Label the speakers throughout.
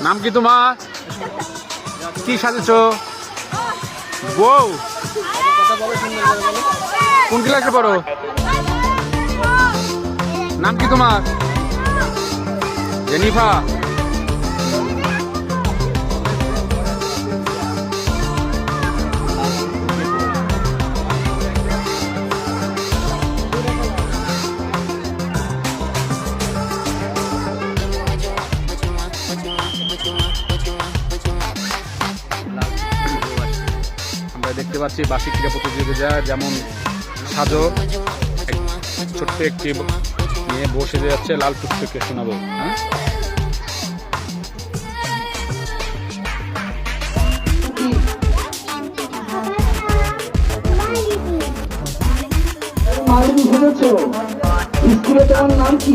Speaker 1: নাম কি তোমার? কি সাজেছ? বউ। কোন ক্লাসে পড়ো? নাম কি তোমার? জেনিফা আমরা দেখতে পাচ্ছি বার্ষিক ক্রীড়া প্রতিযোগিতা, যেমন সাজো। ছোট্ট একটি নিয়ে বসে যাচ্ছে, লাল পুষ্পকে শোনাবো হ্যাঁ?
Speaker 2: স্কুলে তোমার নাম কি?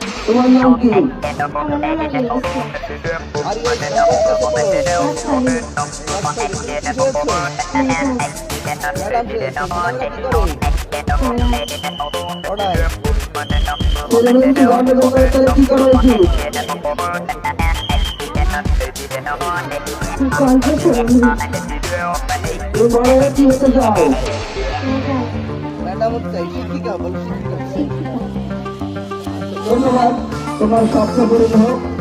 Speaker 2: তোমার নাম কি? কি গল্পের ব্যাপারে তাহলে কি? করা উচিত ধন্যবাদ। তোমার স্বপ্ন পূরণ হোক।